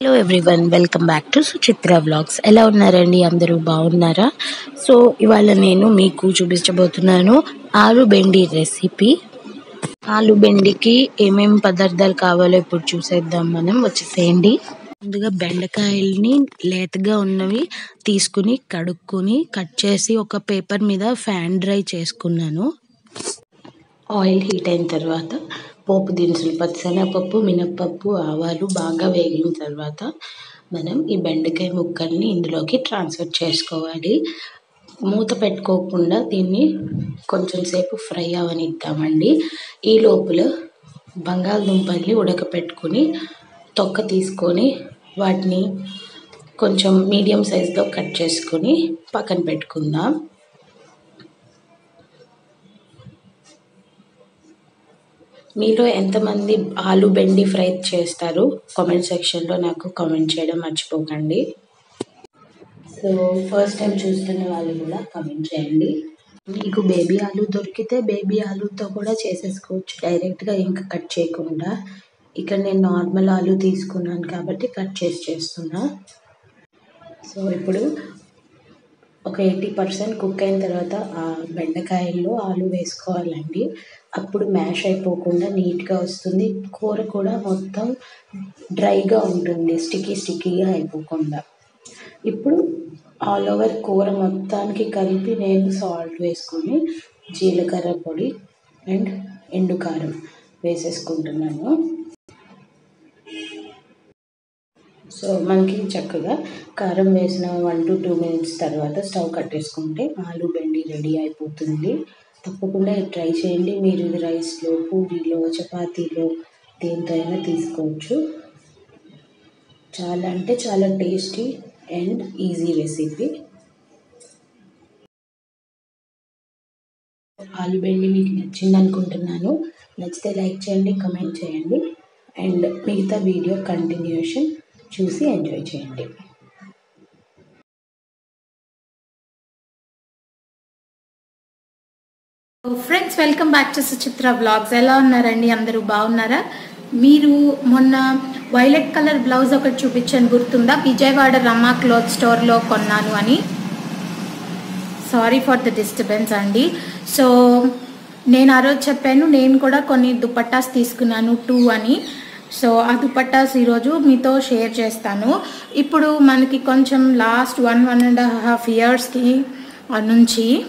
Hello everyone welcome back to Suchitra vlogs ఎలా ఉన్నారండి? అందరూ బాగున్నారా? సో ఇవాళ నేను మీకు చూపించబోతున్నాను ఆలు బెండి రెసిపీ ఆలు బెండికి ఏమేమి పదార్థాలు కావాలో ఇప్పుడు చూసేద్దాం మనం. వచ్చేసేయండి. ముందుగా బెండకాయల్ని లేతగా ఉన్నవి తీసుకుని కడుక్కొని కట్ చేసి ఒక పేపర్ మీద ఫ్యాన్ డ్రై చేసుకున్నాను. ఆయిల్ హీట్ అయిన తర్వాత పోపు దినుసులు పచ్చిశనగపప్పు మినప్పప్పు ఆవాలు బాగా వేగిన తర్వాత మనం ఈ బెండకాయ ముక్కల్ని ఇందులోకి ట్రాన్స్ఫర్ చేసుకోవాలి. మూత పెట్టుకోకుండా దీన్ని కొంచెం సేపు ఫ్రై అవనిద్దామండి. ఈ లోపల బంగాళదుంపల్ని ఉడకపెట్టుకుని తొక్క తీసుకొని వాటిని కొంచెం మీడియం సైజులో కట్ చేసుకొని పక్కన పెట్టుకుందాం. మీలో ఎంతమంది ఆలు బెండి ఫ్రై చేస్తారు? కామెంట్ సెక్షన్లో నాకు కామెంట్ చేయడం మర్చిపోకండి. సో ఫస్ట్ టైం చూస్తున్న వాళ్ళు కూడా కామెంట్ చేయండి. మీకు బేబీ ఆలు దొరికితే బేబీ ఆలుతో కూడా చేసేసుకోవచ్చు. డైరెక్ట్గా ఇంకా కట్ చేయకుండా. ఇక్కడ నేను నార్మల్ ఆలు తీసుకున్నాను కాబట్టి కట్ చేసి చేస్తున్నా. సో ఇప్పుడు ఒక ఎయిటీ పర్సెంట్ కుక్ అయిన తర్వాత ఆ బెండకాయల్లో ఆలు వేసుకోవాలండి. అప్పుడు మ్యాష్ అయిపోకుండా నీట్గా వస్తుంది. కూర కూడా మొత్తం డ్రైగా ఉంటుంది. స్టిక్కీ స్టిక్కీగా అయిపోకుండా. ఇప్పుడు ఆల్ ఓవర్ కూర మొత్తానికి కలిపి నేను సాల్ట్ వేసుకొని జీలకర్ర పొడి అండ్ ఎండు కారం వేసేసుకుంటున్నాను. సో మనకి చక్కగా కారం వేసిన వన్ టు టూ మినిట్స్ తర్వాత స్టవ్ కట్టేసుకుంటే ఆలు బెండి రెడీ అయిపోతుంది. తప్పకుండా ట్రై చేయండి. మీరు ఇది రైస్లో పూరీలో చపాతీలో దేంతో అయినా తీసుకోవచ్చు. చాలా అంటే చాలా టేస్టీ అండ్ ఈజీ రెసిపీ. ఆలు బెండి మీకు నచ్చింది అనుకుంటున్నాను నచ్చితే లైక్ చేయండి కమెంట్ చేయండి. అండ్ మిగతా వీడియో కంటిన్యూషన్ చూసి ఎంజాయ్ చేయండి. Friends welcome back to Suchitra blogs ఎలా ఉన్నారండి? అందరూ బాగున్నారా? మీరు మొన్న వైలెట్ కలర్ బ్లౌజ్ ఒకటి చూపించాను గుర్తుందా? విజయవాడ రమా క్లోత్ స్టోర్లో కొన్నాను అని. సారీ ఫర్ ద డిస్టర్బెన్స్ అండి. సో నేను ఆ రోజు చెప్పాను నేను కూడా కొన్ని దుపట్టాస్ తీసుకున్నాను టూ అని. సో ఆ దుపట్టాస్ ఈరోజు మీతో షేర్ చేస్తాను. ఇప్పుడు మనకి కొంచెం last one one and half ఇయర్స్కి నుంచి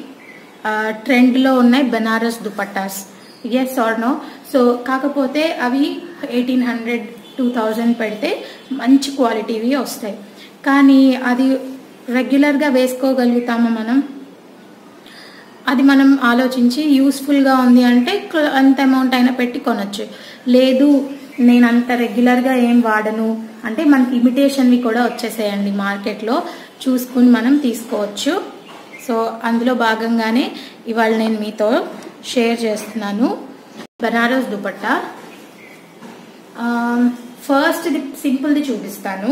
ట్రెండ్లో ఉన్నాయి Banaras dupattas. Yes or no so కాకపోతే అవి ఎయిటీన్ హండ్రెడ్ టూ థౌజండ్ పెడితే మంచి క్వాలిటీవి వస్తాయి. కానీ అది రెగ్యులర్గా వేసుకోగలుగుతామా మనం? అది మనం ఆలోచించి యూస్ఫుల్గా ఉంది అంటే అంత అమౌంట్ అయినా పెట్టి కొనొచ్చు. లేదు నేను అంత రెగ్యులర్గా ఏం వాడను. అంటే మనకి ఇమిటేషన్వి కూడా వచ్చేసాయండి మార్కెట్లో. చూసుకుని మనం తీసుకోవచ్చు. సో అందులో భాగంగానే ఇవాళ నేను మీతో షేర్ చేస్తున్నాను. బనారస్ దుపట్టా. ఫస్ట్ ఇది సింపుల్ది చూపిస్తాను.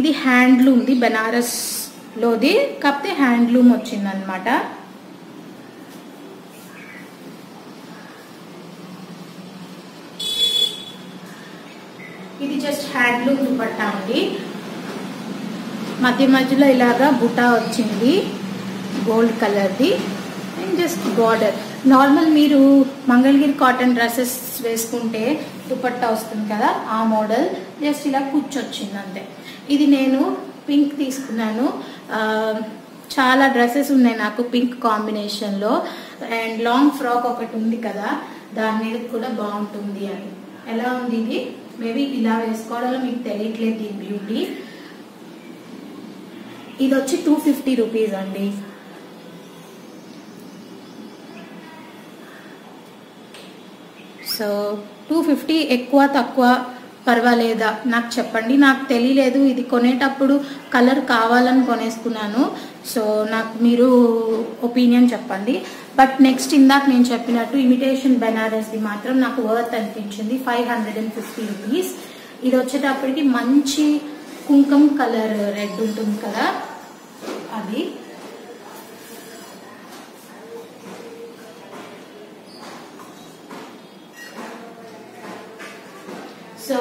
ఇది హ్యాండ్లూమ్ది బెనారస్లోది కాకపోతే హ్యాండ్లూమ్ వచ్చిందనమాట. ఇది జస్ట్ హ్యాండ్లూమ్ దుపట్టా అండి. మధ్య మధ్యలో ఇలాగా బుటా వచ్చింది. గోల్డ్ కలర్ది అండ్ జస్ట్ బార్డర్. నార్మల్ మీరు మంగళగిరి కాటన్ డ్రెస్సెస్ వేసుకుంటే దుపట్టా వస్తుంది కదా ఆ మోడల్ జస్ట్ ఇలా కూర్చొచ్చింది అంతే. ఇది నేను పింక్ తీసుకున్నాను. చాలా డ్రెస్సెస్ ఉన్నాయి నాకు పింక్ కాంబినేషన్లో. అండ్ లాంగ్ ఫ్రాక్ ఒకటి ఉంది కదా దాని మీద కూడా బాగుంటుంది అని ఎలా ఉంది ఇది? మేబీ ఇలా వేసుకోవడంలో మీకు తెలియట్లేదు ఈ బ్యూటీ. ఇది వచ్చి టూ ఫిఫ్టీ రూపీస్ అండి. సో టూ ఫిఫ్టీ ఎక్కువ తక్కువ పర్వాలేదా? నాకు చెప్పండి. నాకు తెలియలేదు ఇది కొనేటప్పుడు కలర్ కావాలని కొనేసుకున్నాను. సో నాకు మీరు ఒపీనియన్ చెప్పండి. బట్ నెక్స్ట్ ఇందాక నేను చెప్పినట్టు ఇమిటేషన్ బెనారస్ది మాత్రం నాకు వర్త్ అనిపించింది. Five hundred and fifty rupees ఇది వచ్చేటప్పటికి మంచి కుంకుమ కలర్ రెడ్ ఉంటుంది కదా? అది సో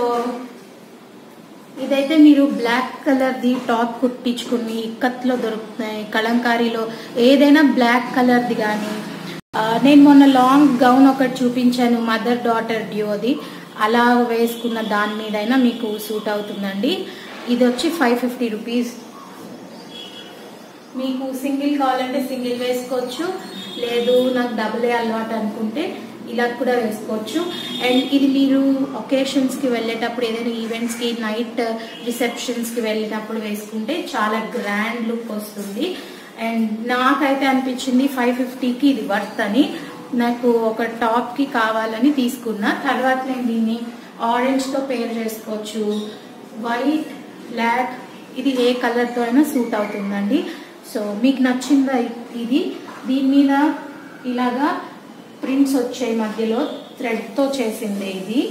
ఇది ఇదైతే మీరు బ్లాక్ కలర్ ది టాప్ కుట్టించుకుని ఇక్కత్లో దొరుకుతున్నాయి కలంకారీలో ఏదైనా బ్లాక్ కలర్ది కానీ నేను మొన్న లాంగ్ గౌన్ ఒకటి చూపించాను మదర్ డాటర్ డ్యూది. అలా వేసుకున్న దాని మీదైనా మీకు సూట్ అవుతుందండి. ఇది వచ్చి ఫైవ్ ఫిఫ్టీ రూపీస్. మీకు సింగిల్ కావాలంటే సింగిల్ వేసుకోవచ్చు. లేదు నాకు డబుల్ అలవాటు అనుకుంటే ఇలా కూడా వేసుకోవచ్చు. అండ్ ఇది మీరు ఒకేషన్స్కి వెళ్ళేటప్పుడు ఏదైనా ఈవెంట్స్కి నైట్ రిసెప్షన్స్కి వెళ్ళేటప్పుడు వేసుకుంటే చాలా గ్రాండ్ లుక్ వస్తుంది. అండ్ నాకైతే అనిపించింది ఫైవ్ ఫిఫ్టీకి ఇది వర్త్ అని. నాకు ఒక టాప్కి కావాలని తీసుకున్నా. తర్వాత నేను దీన్ని ఆరెంజ్తో పేర్ చేసుకోవచ్చు. వైట్ బ్లాక్ ఇది ఏ కలర్తో అయినా సూట్ అవుతుందండి. సో మీకు నచ్చిందా ఇది? దీని మీద ఇలాగా ప్రింట్స్ వచ్చాయి మధ్యలో థ్రెడ్తో చేసింది ఇది.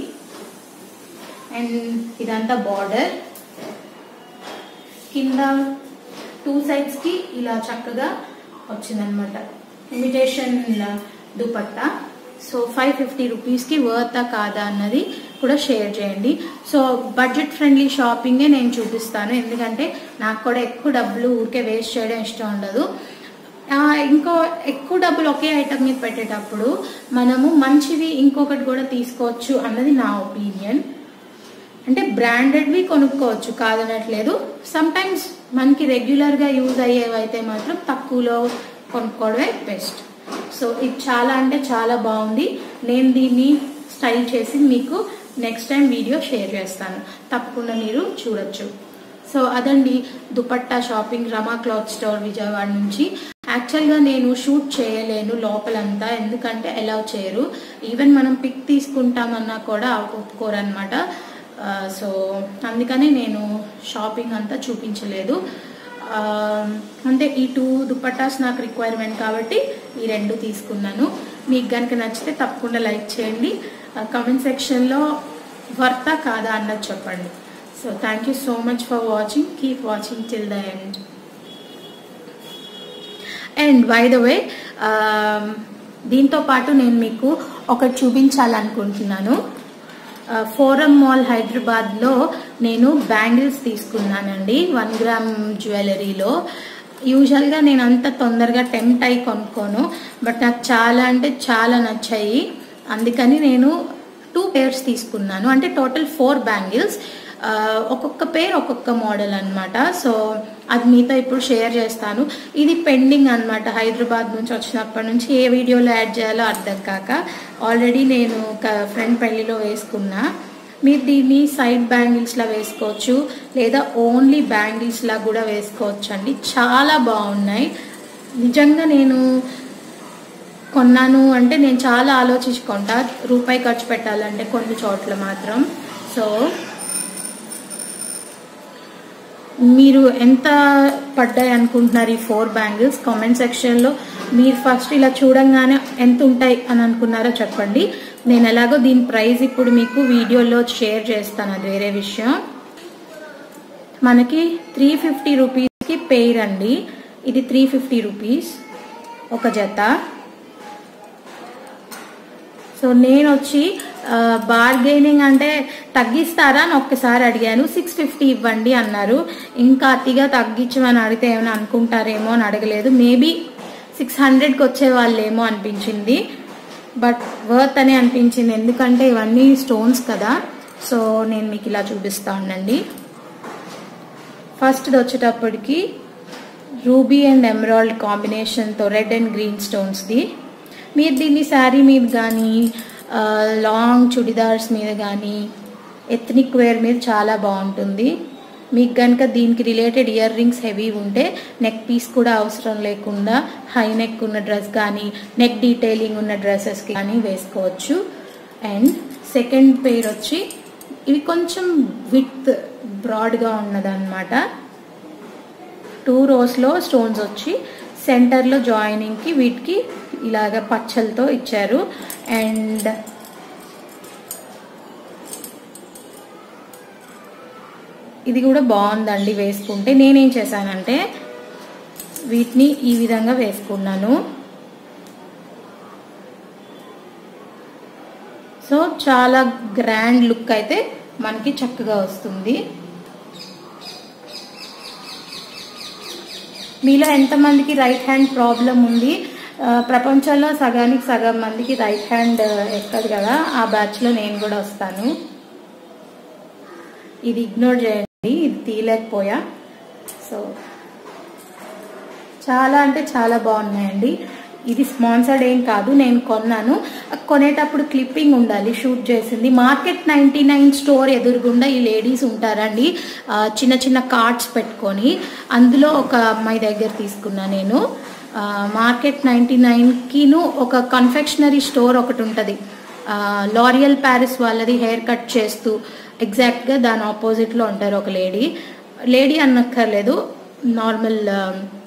అండ్ ఇదంతా బార్డర్ కింద టూ సైడ్స్కి ఇలా చక్కగా వచ్చిందనమాట imitation dupatta. So five fifty రూపీస్కి వర్తా కాదా అన్నది కూడా షేర్ చేయండి. సో బడ్జెట్ ఫ్రెండ్లీ షాపింగే నేను చూపిస్తాను. ఎందుకంటే నాకు కూడా ఎక్కువ డబ్బులు ఊరికే వేస్ట్ చేయడం ఇష్టం ఉండదు. ఇంకో ఎక్కువ డబ్బులు ఒకే ఐటమ్ మీద పెట్టేటప్పుడు మనము మంచివి ఇంకొకటి కూడా తీసుకోవచ్చు అన్నది నా ఒపీనియన్ అంటే బ్రాండెడ్వి కొనుక్కోవచ్చు కాదనట్లేదు. సమ్టైమ్స్ మనకి రెగ్యులర్గా యూజ్ అయ్యేవైతే మాత్రం తక్కువలో కొనుక్కోవడమే బెస్ట్ సో ఇది చాలా అంటే చాలా బాగుంది. నేను దీన్ని స్టైల్ చేసి మీకు నెక్స్ట్ టైం వీడియో షేర్ చేస్తాను. తప్పకుండా మీరు చూడొచ్చు. సో అదండి dupatta shopping Rama cloth store Vijayawada నుంచి. యాక్చువల్గా నేను షూట్ చేయలేను లోపలంతా ఎందుకంటే అలౌ చేయరు. ఈవెన్ మనం పిక్ తీసుకుంటామన్నా కూడా ఒప్పుకోరనమాట సో అందుకనే నేను షాపింగ్ అంతా చూపించలేదు. అంటే ఈ టూ దుపట్టాస్ నాకు రిక్వైర్మెంట్ కాబట్టి ఈ రెండు తీసుకున్నాను. మీకు కనుక నచ్చితే తప్పకుండా లైక్ చేయండి. కమెంట్ సెక్షన్లో వర్తా కాదా అన్నది చెప్పండి. So thank you so much for watching keep watching till the end and by the way దీంతో పాటు నేను మీకు ఒకటి చూపించాలనుకుంటున్నాను. ఫోరం మాల్ హైదరాబాద్లో నేను బ్యాంగిల్స్ తీసుకున్నానండి. వన్ గ్రామ్ జ్యువెలరీలో. యూజువల్గా నేను అంత తొందరగా టెంప్ట్ అయి కొనుక్కోను. బట్ నాకు చాలా అంటే చాలా నచ్చాయి. అందుకని నేను టూ పేర్స్ తీసుకున్నాను. అంటే టోటల్ ఫోర్ బ్యాంగిల్స్. ఒక్కొక్క పేరు ఒక్కొక్క మోడల్ అనమాట సో అది మీతో ఇప్పుడు షేర్ చేస్తాను. ఇది పెండింగ్ అనమాట హైదరాబాద్ నుంచి వచ్చినప్పటి నుంచి ఏ వీడియోలో యాడ్ చేయాలో అర్థం కాక ఆల్రెడీ నేను ఒక ఫ్రెండ్ పెళ్ళిలో వేసుకున్నా. మీరు దీన్ని సైడ్ బ్యాంగిల్స్లా వేసుకోవచ్చు లేదా ఓన్లీ బ్యాంగిల్స్లా కూడా వేసుకోవచ్చు అండి చాలా బాగున్నాయి. నిజంగా నేను కొన్నాను అంటే నేను చాలా ఆలోచించుకుంటా. రూపాయి ఖర్చు పెట్టాలంటే కొన్ని చోట్ల మాత్రం. సో మీరు ఎంత పడ్డాయి అనుకుంటున్నారు ఈ ఫోర్ బ్యాంగిల్స్ కామెంట్ సెక్షన్లో మీరు ఫస్ట్ ఇలా చూడంగానే ఎంత ఉంటాయి అని అనుకున్నారో చెప్పండి. నేను ఎలాగో దీని ప్రైస్ ఇప్పుడు మీకు వీడియోలో షేర్ చేస్తాను అది వేరే విషయం. మనకి త్రీ ఫిఫ్టీ రూపీస్కి పెయిర్ అండి. ఇది త్రీ ఫిఫ్టీ రూపీస్ ఒక జత. సో నేను వచ్చి బార్గెనింగ్ అంటే తగ్గిస్తారా అని ఒక్కసారి అడిగాను. సిక్స్ ఫిఫ్టీ ఇవ్వండి అన్నారు. ఇంకా అతిగా తగ్గించమని అడిగితే ఏమైనా అనుకుంటారేమో అని అడగలేదు. మేబీ సిక్స్ హండ్రెడ్కి వచ్చే వాళ్ళేమో అనిపించింది. బట్ వర్త్ అని అనిపించింది. ఎందుకంటే ఇవన్నీ స్టోన్స్ కదా. సో నేను మీకు ఇలా చూపిస్తా ఉండండి. ఫస్ట్ది వచ్చేటప్పటికి రూబీ అండ్ ఎమరాల్డ్ కాంబినేషన్తో రెడ్ అండ్ గ్రీన్ స్టోన్స్ది మీరు దీన్ని శారీ మీద కానీ లాంగ్ చుడిదార్స్ మీద కానీ ఎథ్నిక్ వేర్ మీద చాలా బాగుంటుంది. మీకు కనుక దీనికి రిలేటెడ్ ఇయర్ రింగ్స్ హెవీ ఉంటే నెక్ పీస్ కూడా అవసరం లేకుండా హై నెక్ ఉన్న డ్రెస్ కానీ నెక్ డీటెయిలింగ్ ఉన్న డ్రెస్సెస్కి కానీ వేసుకోవచ్చు. అండ్ సెకండ్ పేర్ వచ్చి ఇవి కొంచెం విత్ బ్రాడ్గా ఉన్నదన్నమాట. టూ రోస్లో స్టోన్స్ వచ్చి సెంటర్లో జాయినింగ్కి వీటికి ఇలాగ పచ్చలతో ఇచ్చారు. అండ్ ఇది కూడా బాగుందండి వేసుకుంటే. నేనేం చేశానంటే వీటిని ఈ విధంగా వేసుకున్నాను. సో చాలా గ్రాండ్ లుక్ అయితే మనకి చక్కగా వస్తుంది. మీలో ఎంతమందికి రైట్ హ్యాండ్ ప్రాబ్లం ఉంది? ప్రపంచంలో సగానికి సగం మందికి రైట్ హ్యాండ్ ఎక్కదు కదా? ఆ బ్యాచ్లో నేను కూడా వస్తాను. ఇది ఇగ్నోర్ చేయండి ఇది తీయలేకపోయా. సో చాలా అంటే చాలా బాగున్నాయండి. ఇది స్పాన్సర్డ్ ఏం కాదు నేను కొన్నాను. కొనేటప్పుడు క్లిప్పింగ్ ఉండాలి షూట్ చేసింది. మార్కెట్ నైంటీ నైన్ స్టోర్ ఎదురుగుండా ఈ లేడీస్ ఉంటారండి. చిన్న చిన్న కార్డ్స్ పెట్టుకొని అందులో ఒక అమ్మాయి దగ్గర తీసుకున్నా నేను. మార్కెట్ నైంటీ నైన్కిను ఒక కన్ఫెక్షనరీ స్టోర్ ఒకటి ఉంటుంది. లారియల్ ప్యారిస్ వాళ్ళది హెయిర్ కట్ చేస్తూ ఎగ్జాక్ట్గా దాని ఆపోజిట్లో ఉంటారు ఒక lady. Lady అన్నక్కర్లేదు normal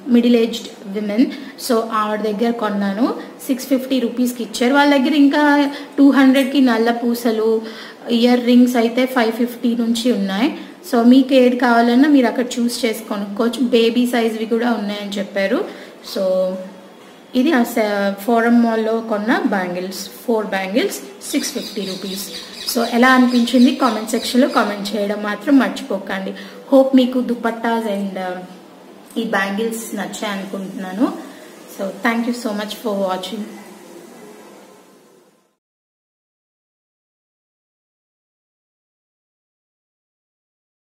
middle aged women so ఆవిడ దగ్గర కొన్నాను. సిక్స్ ఫిఫ్టీ రూపీస్కి ఇచ్చారు. వాళ్ళ దగ్గర ఇంకా టూ హండ్రెడ్కి నల్ల పూసలు ఇయర్ రింగ్స్ అయితే ఫైవ్ ఫిఫ్టీ నుంచి ఉన్నాయి. సో మీకు ఏది కావాలన్నా మీరు అక్కడ చూస్ చేసి కొనుక్కోవచ్చు బేబీ సైజ్వి కూడా ఉన్నాయని చెప్పారు. సో ఇది ఫోరం మాల్లో కొన్న bangles four bangles six fifty rupees so ఎలా అనిపించింది? కామెంట్ సెక్షన్లో కామెంట్ చేయడం మాత్రం మర్చిపోకండి. హోప్ మీకు దుపట్టాస్ అండ్ ఈ బ్యాంగిల్స్ నచ్చాయి అనుకుంటున్నాను so thank you so much for watching